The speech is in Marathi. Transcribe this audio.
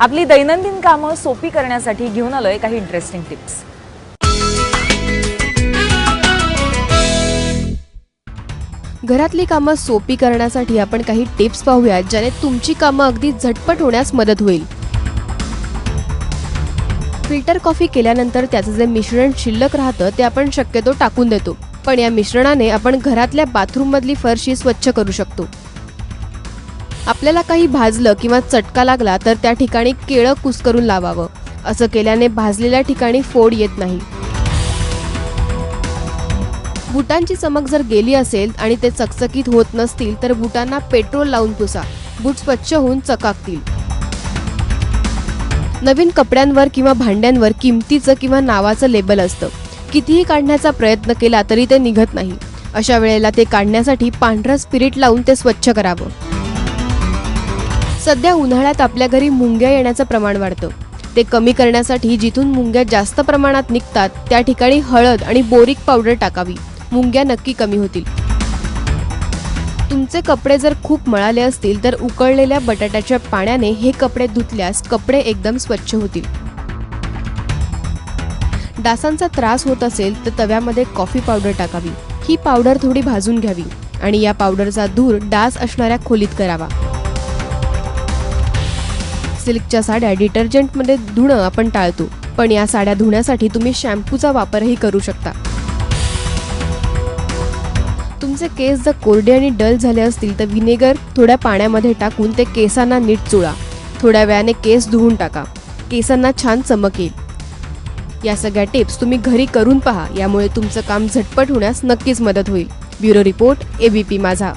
आपली दैनंदिन कामं सोपी करण्यासाठी घेऊन आलोय काही इंटरेस्टिंग टिप्स घरातली कामं सोपी करण्यासाठी आपण काही टिप्स पाहूयात ज्याने तुमची कामं अगदी झटपट होण्यास मदत होईल. फिल्टर कॉफी केल्यानंतर त्याचं जे मिश्रण शिल्लक राहतं ते आपण शक्यतो टाकून देतो. पण या मिश्रणाने आपण घरातल्या बाथरूममधली फरशी स्वच्छ करू शकतो. आपल्याला काही भाजलं किंवा चटका लागला तर त्या ठिकाणी केळं कुस्करून लावावं. असं केल्याने भाजलेल्या ठिकाणी फोड येत नाही. बुटांची चमक जर गेली असेल आणि ते चकचकीत होत नसतील तर बुटांना पेट्रोल लावून पुसा. बूट स्वच्छ होऊन चकाकतील. नवीन कपड्यांवर किंवा भांड्यांवर किमतीचं किंवा नावाचं लेबल असतं. कितीही काढण्याचा प्रयत्न केला तरी ते निघत नाही. अशा वेळेला ते काढण्यासाठी पांढरं स्पिरिट लावून ते स्वच्छ करावं. सध्या उन्हाळ्यात आपल्या घरी मुंग्या येण्याचं प्रमाण वाढतं. ते कमी करण्यासाठी जिथून मुंग्या जास्त प्रमाणात निघतात त्या ठिकाणी हळद आणि बोरिक पावडर टाकावी. मुंग्या नक्की कमी होतील. तुमचे कपडे जर खूप मळाले असतील तर उकळलेल्या बटाट्याच्या पाण्याने हे कपडे धुतल्यास कपडे एकदम स्वच्छ होतील. डासांचा त्रास होत असेल तर तव्यामध्ये कॉफी पावडर टाकावी. ही पावडर थोडी भाजून घ्यावी आणि या पावडरचा धूर डास असणाऱ्या खोलीत करावा. सिल्कच्या साड्या डिटर्जंटमध्ये धुणं आपण टाळतो. पण या साड्या धुण्यासाठी तुम्ही शॅम्पूचा वापरही करू शकता. तुमचे केस जर कोरडे आणि डल झाले असतील तर व्हिनेगर थोड्या पाण्यामध्ये टाकून ते केसांना नीट चुळा. थोड्या वेळाने केस धुवून टाका. केसांना छान चमक येईल. या सगळ्या टिप्स तुम्ही घरी करून पहा. यामुळे तुमचं काम झटपट होण्यास नक्कीच मदत होईल. ब्युरो रिपोर्ट एबीपी माझा.